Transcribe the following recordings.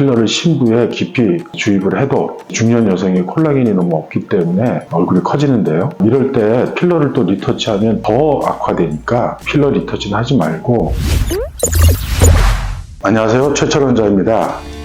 필러를 심부에 깊이 주입을 해도 중년 여성이 콜라겐이 너무 없기 때문에 얼굴이 커지는데요. 이럴 때 필러를 또 리터치하면 더 악화되니까 필러 리터치는 하지 말고 안녕하세요. 최철원자입니다.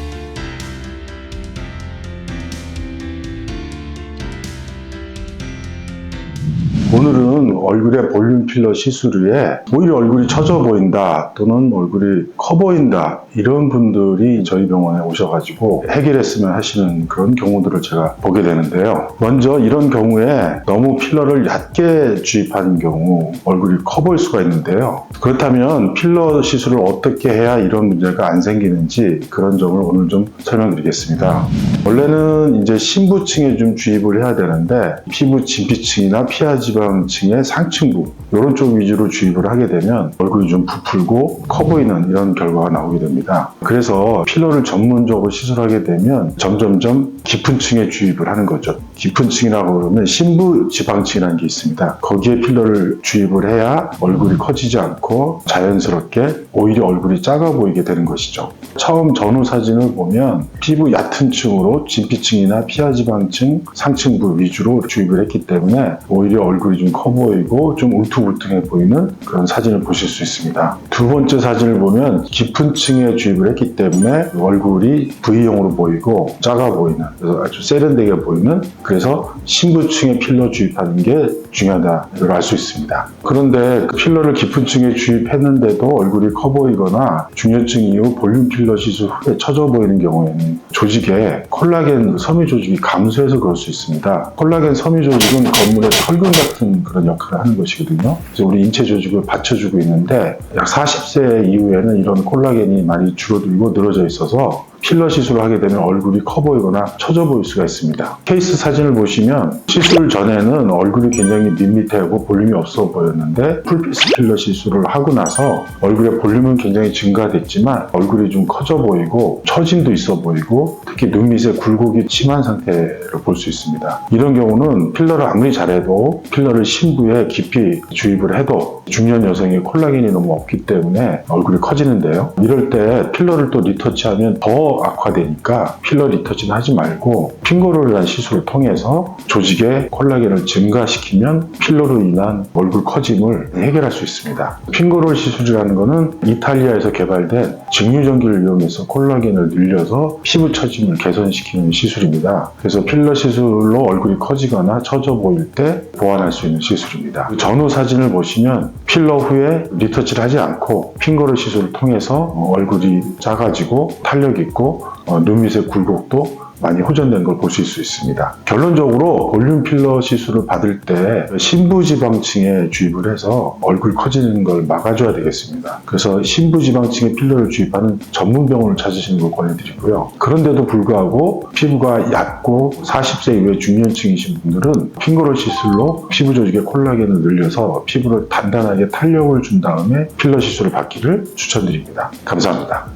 오늘은 얼굴에 볼륨 필러 시술 후에 오히려 얼굴이 처져 보인다 또는 얼굴이 커 보인다 이런 분들이 저희 병원에 오셔가지고 해결했으면 하시는 그런 경우들을 제가 보게 되는데요. 먼저 이런 경우에 너무 필러를 얕게 주입하는 경우 얼굴이 커 보일 수가 있는데요. 그렇다면 필러 시술을 어떻게 해야 이런 문제가 안 생기는지 그런 점을 오늘 좀 설명드리겠습니다. 원래는 이제 심부층에 좀 주입을 해야 되는데 피부 진피층이나 피하 지방 층의 상층부 이런 쪽 위주로 주입을 하게 되면 얼굴이 좀 부풀고 커 보이는 이런 결과가 나오게 됩니다. 그래서 필러를 전문적으로 시술하게 되면 점점점 깊은 층에 주입을 하는 거죠. 깊은 층이라고 그러면 심부 지방층이라는 게 있습니다. 거기에 필러를 주입을 해야 얼굴이 커지지 않고 자연스럽게 오히려 얼굴이 작아 보이게 되는 것이죠. 처음 전후 사진을 보면 피부 얕은 층으로 진피층이나 피하지방층 상층부 위주로 주입을 했기 때문에 오히려 얼굴 이 좀 커 보이고 좀 울퉁불퉁해 보이는 그런 사진을 보실 수 있습니다. 두 번째 사진을 보면 깊은 층에 주입을 했기 때문에 얼굴이 V형으로 보이고 작아 보이는 그래서 아주 세련되게 보이는 그래서 심부층에 필러 주입하는 게 중요하다 이걸 알수 있습니다. 그런데 그 필러를 깊은 층에 주입했는데도 얼굴이 커 보이거나 중요층 이후 볼륨 필러 시술 후에 처져 보이는 경우에는 조직에 콜라겐 섬유 조직이 감소해서 그럴 수 있습니다. 콜라겐 섬유 조직은 건물의 철근 같은 그런 역할을 하는 것이거든요. 그래서 우리 인체 조직을 받쳐주고 있는데 약 40세 이후에는 이런 콜라겐이 많이 줄어들고 늘어져 있어서 필러 시술을 하게 되면 얼굴이 커 보이거나 처져 보일 수가 있습니다. 케이스 사진을 보시면 시술 전에는 얼굴이 굉장히 밋밋하고 볼륨이 없어 보였는데 풀피스 필러 시술을 하고 나서 얼굴의 볼륨은 굉장히 증가됐지만 얼굴이 좀 커져 보이고 처짐도 있어 보이고 특히 눈 밑에 굴곡이 심한 상태를 볼 수 있습니다. 이런 경우는 필러를 아무리 잘해도 필러 를 심부에 깊이 주입을 해도 중년 여성이 콜라겐이 너무 없기 때문에 얼굴이 커지는데요. 이럴 때 필러를 또 리터치하면 더 악화되니까 필러 리터치는 하지 말고 핑거롤이라는 시술을 통해서 조직의 콜라겐을 증가시키면 필러로 인한 얼굴 커짐을 해결할 수 있습니다. 핑거롤 시술이라는 것은 이탈리아에서 개발된 직류전기를 이용해서 콜라겐을 늘려서 피부 처짐을 개선시키는 시술입니다. 그래서 필러 시술로 얼굴이 커지거나 처져 보일 때 보완할 수 있는 시술입니다. 그 전후 사진을 보시면 필러 후에 리터치를 하지 않고 핑거롤 시술을 통해서 얼굴이 작아지고 탄력 있고 어, 눈밑의 굴곡도 많이 호전된 걸 보실 수 있습니다. 결론적으로 볼륨 필러 시술을 받을 때 심부지방층에 주입을 해서 얼굴 커지는 걸 막아줘야 되겠습니다. 그래서 심부지방층에 필러를 주입하는 전문 병원을 찾으시는 걸 권해드리고요. 그런데도 불구하고 피부가 얕고 40세 이후에 중년층이신 분들은 핑거롤 시술로 피부 조직의 콜라겐을 늘려서 피부를 단단하게 탄력을 준 다음에 필러 시술을 받기를 추천드립니다. 감사합니다.